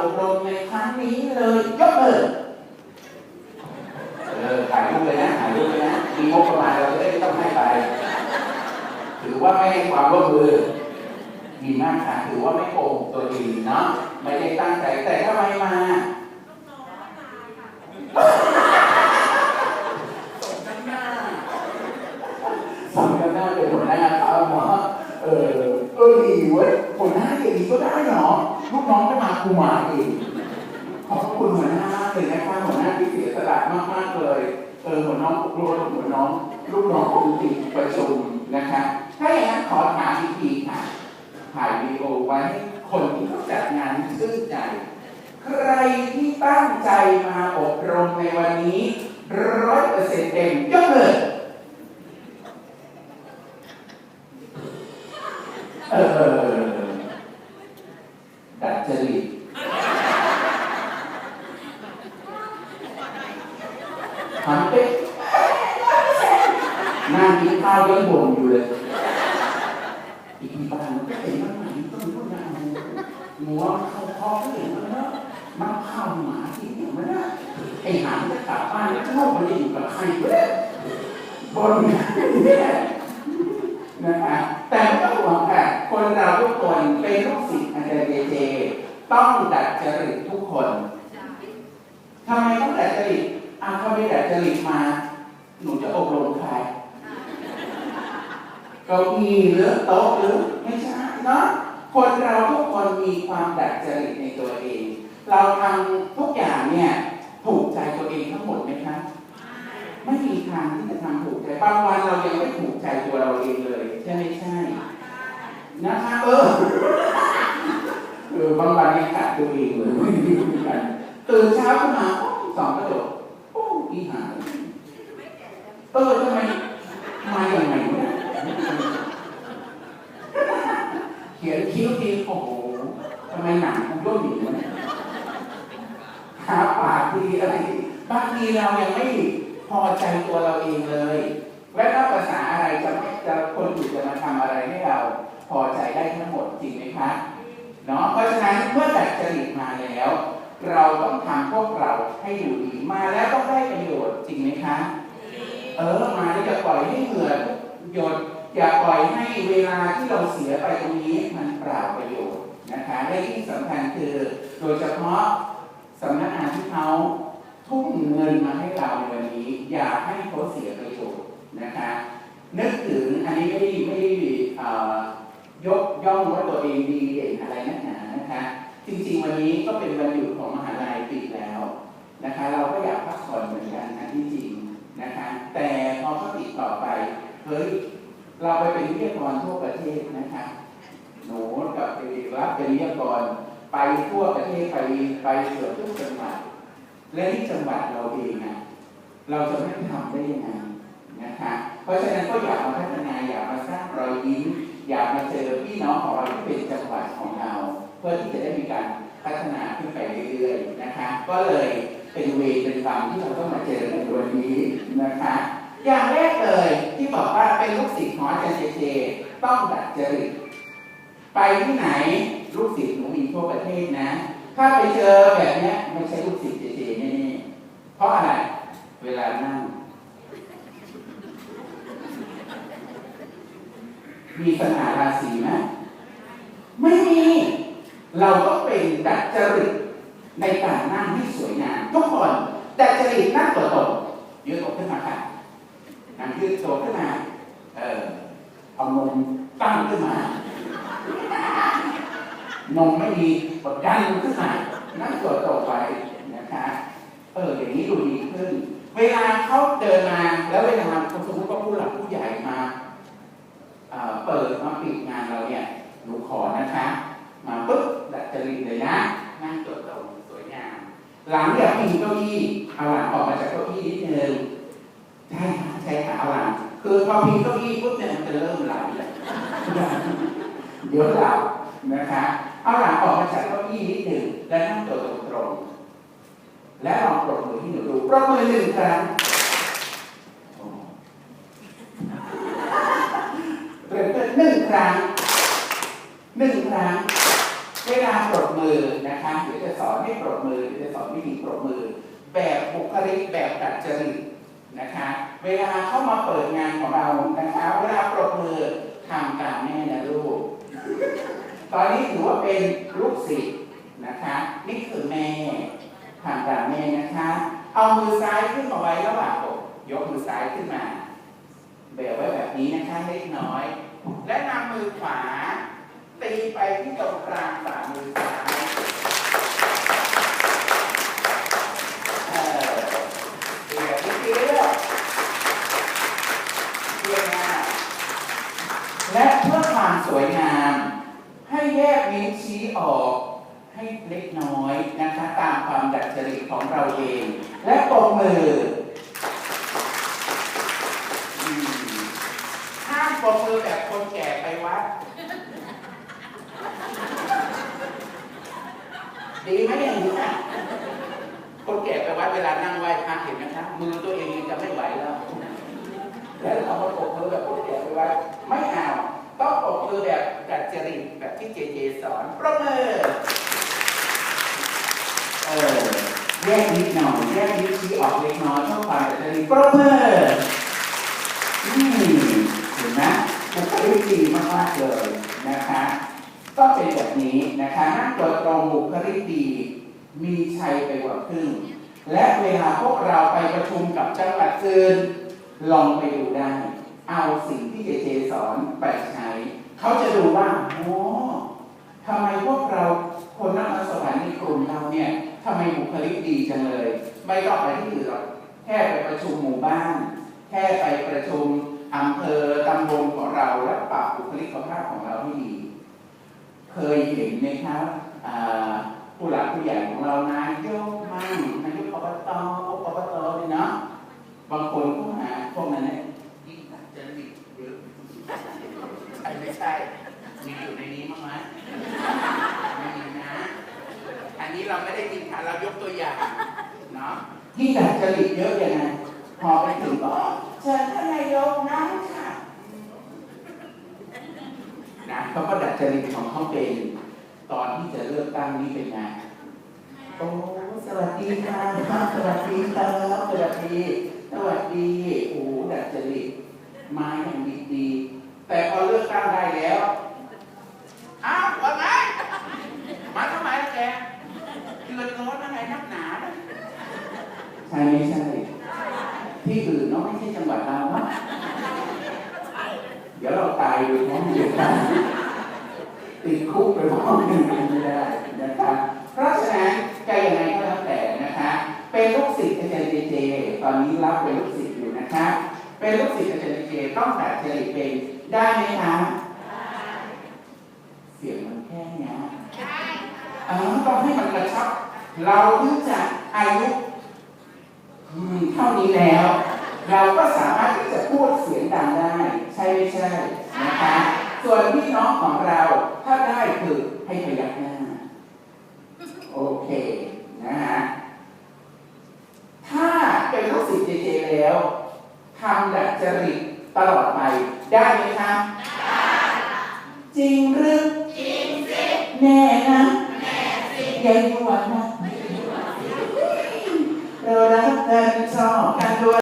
อบรมในครั้งนี้เลยยกมือเออถ่ายรูปเลยนะถ่ายรูปเลยนะมีงบประมาณเราจะได้ไม่ต้องให้ไป ถือว่าไม่ให้ความร่วมมือดีมากค่ะถือว่าไม่โกงตัวเองเนาะไม่ได้ตั้งใจแต่ทำไมมา สมกันหน้าสมกันหน้าเป็นหัวหน้าเขาเนาะเออเออดีเว้ยหัวหน้าอย่างนี้ก็ได้เนาะลู กูมาเองขอบคุณหัวหน้าเลยนะคะหัวหน้าที่เสียสละมากๆเลย เออหัวน้องรู้ว่าหัวน้อง ลูกน้องคุณติดประชุมนะคะ ถ้าอย่างนั้นขอถามอีกทีค่ะ ถ่ายวีดีโอไว้ให้คนที่เขาจัดงานชื่นใจ ใครที่ตั้งใจมาอบรมในวันนี้ร้อยเปอร์เซ็นต์เต็มยกมือเออดัดจริตทำไปนั่ งกินข้าวยังบ่นอยู่เลย อีกบ้านก็เป็นมันใหม่ต้นต้นยางหัวเขาคอก็เห็นมันแล้วมันเข้าหมาที่เห็นมันนะไอ้หางจะกลับบ้านแล้วเข้าไปอยู่กับใครเนี่ยบนเนี่ยนะคะแต่ไม่ต้องห่วงค่ะคนเราทุกคนเป็นลูกศิษย์อาจารย์เจเจต้องดัดจริตทุกคนทำไมต้องดัดจริตอ้าวเขาไม่ดัดจริตมา หนูจะอบรมใคร ก้าอี้หรือโต๊ะหรือไม่ใช่เนาะคนเราทุกคนมีความดัดจริตในตัวเอง เราทำทุกอย่างเนี่ยถูกใจตัวเองทั้งหมดไหมคะไม่มีทางที่จะทำถูกใจบางวันเรายังไม่ถูกใจตัวเราเองเลย ใช่ไหมใช่นะคะเออเออบางวันยังกัดตัวเองเลยตื่นเช้าขึ้นมาโอ้สองกระจกโอ้อีหาเออทำไมมาอย่างไงเนี่ย เขียน คิ้วทีโอ้โหทำไมหนังมันร่นอยู่วะเนี่ยหาปากทีอะไรบางทีเรายังไม่พอใจตัวเราเองเลย และถ้าภาษาอะไรจะไม่จะคนอื่นจะมาทำอะไรให้เราพอใจได้ทั้งหมดจริงไหมคะเนาะเพราะฉะนั้นเมื่อดัดจริตมาแล้ว เราต้องทำพวกเราให้อยู่ดีมาแล้วต้องได้ประโยชน์จริงไหมคะ เออมาแล้วจะปล่อยให้เหงื่อหยด อย่าปล่อยให้เวลาที่เราเสียไปตรงนี้มันเปล่าประโยชน์นะคะและที่สำคัญคือ โดยเฉพาะสำนักงานที่เขาทุ่มเงินมาให้เราในวันนี้ อย่าให้เขาเสียประโยชน์นะคะนึกถึงอันนี้ไม่ได้ไม่ได้ยกย่องว่าตัวเองดีเด่นอะไรนักหนานะคะ จริงๆวันนี้ก็เป็นวันหยุดของมหาลัยปิดแล้วนะคะ เราก็อยากพักผ่อนเหมือนกันนะที่จริง นะคะแต่พอเขาติดต่อไป เฮ้ย เราไปเป็นวิทยากรทั่วประเทศนะคะหนูกับไปรับเป็นวิทยากรไปทั่วประเทศไปไปเกือบทุกจังหวัดและที่จังหวัดเราเองนะเราจะไม่ทำได้ยังไงนะคะเพราะฉะนั้นก็อยากมาพัฒนาอยากมาสร้างรอยยิ้มอยากมาเจอพี่น้องของเราที่เป็นจังหวัดของเรา เพื่อที่จะได้มีการพัฒนาขึ้นไปเรื่อยๆนะคะ ก็เลยเป็นเวเป็นกรรมที่เราต้องมาเจอในวันนี้นะคะ อย่างแรกเลยที่บอกว่าเป็นลูกศิษย์ของอาจารย์เจเจต้องดัดจริตไปที่ไหนลูกศิษย์หนูมีทั่วประเทศนะ ถ้าไปเจอแบบนี้ไม่ใช่ลูกศิษย์เจเจแน่ๆเพราะอะไรเวลานั่ง มีสง่าราศีไหมไม่มี เราต้องเป็นดัดจริตในการนั่งให้สวยงามทุกคนดัดจริตนั่งตัวตรงยืดอกขึ้นมาค่ะ นั่งยืดตัวขึ้นมา เออเอานมตั้งขึ้นมา นมไม่มีกดดันขึ้นมา นั่งตัวตรงไปนะคะเอออย่างนี้ดูดีขึ้น เวลาเขาเดินมาแล้วเวลาสมมติว่าผู้หลักผู้ใหญ่มาเอ่อเปิดมาปิดงานเราเนี่ยหนูขอนะคะ มาปุ๊บดัดจริตเลยนะนั่งตัวตรงสวยงามหลังจากพิงเก้าอี้เอาหลังออกมาจากเก้าอี้นิดนึงใช่ค่ะ ใช่ค่ะเอาหลังคือพอพิงเก้าอี้ปุ๊บเนี่ยมันจะเริ่มไหลเลยเดี๋ยวหลับนะคะเอาหลังออกมาจากเก้าอี้นิดหนึ่งและนั่งตัวตรงและลองปรบมือให้หนูดูปรบมือหนึ่งครั้งเริ่มต้นหนึ่งครั้งหนึ่งครั้งเวลาปรบมือนะคะเดี๋ยวจะสอนรบมือ แบบบุคลิกแบบดัดจริต นะคะ เวลาเข้ามาเปิดงานของเรานะคะ เวลาปรบมือทำตามแม่นะลูก ตอนนี้ถือว่าเป็นลูกศิษย์นะคะ นี่คือแม่ทำตามแม่นะคะ เอามือซ้ายขึ้นมาไว้ระหว่างอกยกมือซ้ายขึ้นมาเบลไว้แบบนี้นะคะเล็กน้อย และนำมือขวาตีไปที่ตรงกลางฝ่ามือซ้ายเออตีแบบนี้เรื่อยๆเยี่ยมมากและเพื่อความสวยงาม ให้แยกนิ้วชี้ออก ให้เล็กน้อยนะคะตามความดัดจริตของเราเอง และปรบมือห้ามปรบมือแบบคนแก่ไปวัด ดีไหมอย่างนี้นะคนแก่ไปวัดเวลานั่งไหว้พระเห็นไหมครับมือตัวเองจะไม่ไหวแล้วแล้วเรามาปรบมือแบบคนแก่ไปวัดไม่เอาต้องปรบมือแบบดัดจริตแบบที่เจเจสอนปรบมือเออ แยกนิดหน่อยแยกนิ้วชี้ออกเล็กน้อยเพื่อความดัดจริตปรบมืออืมเห็นไหมบุคลิกดีมากๆเลยนะคะ ก็เป็นแบบนี้นะคะนั่งตัวตรงบุคลิกดี มีชัยไปกว่าครึ่งและเวลาพวกเราไปประชุมกับจังหวัดอื่นลองไปดูได้ เอาสิ่งที่เจเจสอนไปใช้ เขาจะดูว่าโอ้ทำไมพวกเราคนนักสวรรค์ในกลุ่มเราเนี่ย ทำไมบุคลิกดีจังเลย ไม่ต้องไปที่อื่นหรอกแค่ไปประชุมหมู่บ้าน แค่ไปประชุมอำเภอตำบลของเราและปรับบุคลิกภาพของเราให้ดี เคยเห็นไหมครับผู้หลักผู้ใหญ่ของเรานายกมั่งนายกอบตอบตเนี่ยเนาะบางคนก็มาพวกนั้นเนี่ยยิ่งดัดจริตเยอะใช่ไม่ใช่มีอยู่ในนี้มั้งไหมไม่มี นะอันนี้เราไม่ได้กินค่ะเรายกตัวอย่างเนาะยิ่งดัดจริตเยอะยังไงพอไปถึงก็เชิญท่านนายกนั่งค่ะนะเขาก็ดัดจริตของเขาเป็นตอนที่จะเลือกตั้งนี้เป็นไงโอ้สวัสดีค่ะสวัสดีครับสวัสดีสวัสดีโอ้ดัดจริตมาอย่างดีดีๆแต่พอเลือกตั้งได้แล้วอ้าวว่าไงมาทำไมล่ะแก ร้อนอะไรนักหนาใช่ไม่ใช่ ที่อื่นเนาะไม่ใช่จังหวัดเราเนาะเดี๋ยวเราตายโดยพร้อมเดียวกันติดคุกไปพร้อมกันไม่ได้นะครับเพราะฉะนั้นจะยังไงก็แล้วแต่นะคะ เป็นลูกศิษย์อาจารย์เจเจ ตอนนี้รับเป็นลูกศิษย์อยู่นะคะ เป็นลูกศิษย์อาจารย์เจเจต้องแต่จริตเป็นได้ไหมคะเสียงมันแค่เนี้ยเออต้องให้มันกระชับ เราเพิ่งจะอายุเท่านี้แล้ว เราก็สามารถที่จะพูดเสียงดังได้ ใช่ไม่ใช่นะคะส่วนพี่น้องของเราถ้าได้คือให้พยักหน้าโอเคนะฮะถ้าเป็นลูกศิษย์เจเจแล้วทำดัดจริตตลอดไปได้ไหมครับจริงหรือจริงสิแน่นะแน่สิอย่าหยวนะ